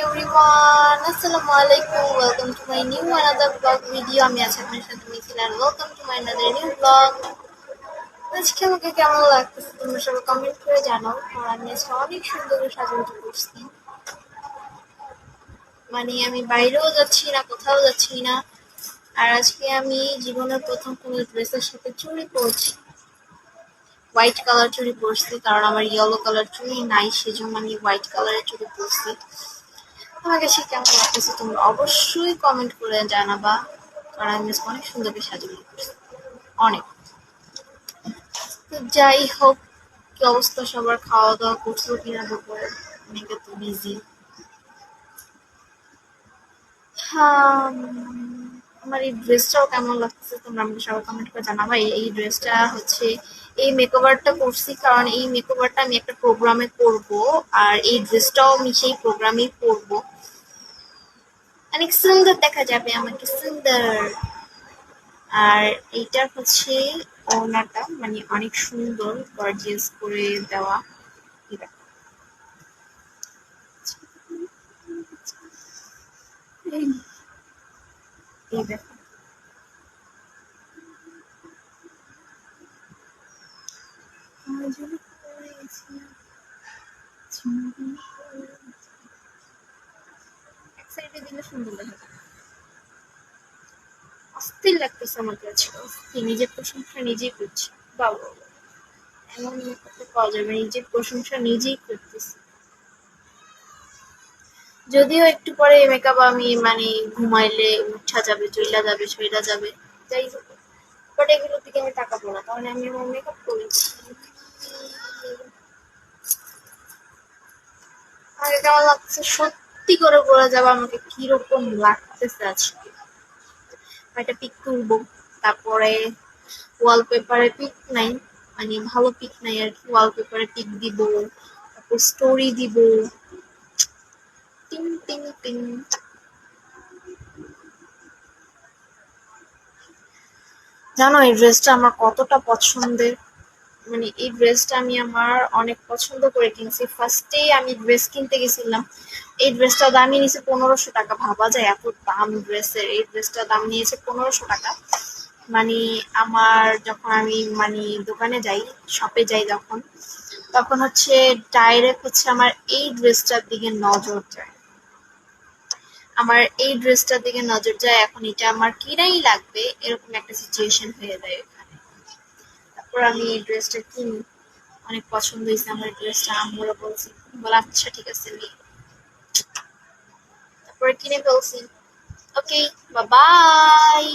everyone assalamu alaikum welcome to my new another vlog video. আমি আছি আপনার সাথে মিছিল and welcome to my another new vlog. আজকে আমাকে কেমন লাগতেছে তোমরা সবাই কমেন্ট করে জানাও। আর আমি অনেক সুন্দর সাজাগুজি করছি। মানে আমি বাইরেও যাচ্ছি না, কোথাও যাচ্ছি না। আর আজকে আমি জীবনের প্রথম কোনো ড্রেসের সাথে চুড়ি পরছি। হোয়াইট কালার চুড়ি পরছি, কারণ আমার ইয়েলো কালার চুড়ি নাই, সেজন্য আমি হোয়াইট কালারের চুড়ি পরছি। আমার কাছে কেমন লাগতেছে তোমরা অবশ্যই কমেন্ট করে জানাবা। কারণ আমি অনেক সুন্দর করে সাজুগুজি করছি অনেক। তো যাই হোক, কি অবস্থা সবার? খাওয়া দাওয়া করছ কিনা দুপুরে? অনেকে তো বিজি আমার এই ড্রেসটাও কেমন লাগতেছে তোমরা আমাকে সবাই কমেন্ট করে জানাবা। এই ড্রেসটা হচ্ছে, এই মেকওভারটা করছি কারণ এই মেকওভারটা আমি একটা প্রোগ্রামে করব। আর এই ড্রেসটাও আমি সেই প্রোগ্রামেই করব। অনেক সুন্দর দেখা যাবে আমাকে, সুন্দর। আর এইটার হচ্ছে ওনাটা মানে অনেক সুন্দর গর্জিয়াস করে দেওয়া। এই দেখো। সুন্দর দেখা অস্থির লাগতেছে আমার কাছে। অস্থির, নিজের প্রশংসা নিজেই করছি। বাবা এমন পাওয়া যাবে নিজের প্রশংসা নিজেই করতেছি। যদিও একটু পরে মেকআপ আমি মানে ঘুমাইলে উঠা যাবে, চইলা যাবে শরীরা যাবে, যাই হোক। বাট এগুলোর দিকে আমি তাকাবো না কারণ আমি আমার মেকআপ করেছি আমাকে কেমন লাগছে সত্যি করে বলে যাব, আমাকে কীরকম লাগতেছে আজকে। একটা পিক তুলবো? তারপরে ওয়ালপেপারে পিক নাই মানে ভালো পিক নাই আর কি। ওয়ালপেপারে পিক দিব, তারপর স্টোরি দিব। টিং টিং টিং। জানো, এই ড্রেসটা আমার কতটা পছন্দের। মানে এই ড্রেসটা আমি আমার অনেক পছন্দ করে কিনছি। ফার্স্টেই আমি ড্রেস কিনতে গেছিলাম। এই ড্রেসটা দামি নিয়েছে পনেরোশো টাকা। ভাবা যায় এত দাম ড্রেসের এই ড্রেসটা দাম নিয়েছে পনেরোশো টাকা। মানে আমার যখন আমি মানে দোকানে যাই শপে যাই যখন, তখন হচ্ছে ডাইরেক্ট হচ্ছে আমার এই ড্রেসটার দিকে নজর যায়। আমার এই ড্রেসটার দিকে নজর যায়। এখন এটা আমার কিনাই লাগবে। এরকম একটা সিচুয়েশন হয়ে যায় তারপর আমি এই ড্রেসটা কিনি। অনেক পছন্দ হয়েছে আমার এই ড্রেসটা আম্মুরা বলছি, বলে আচ্ছা ঠিক আছে, নি। তারপরে কিনে ফেলছি। Okay bye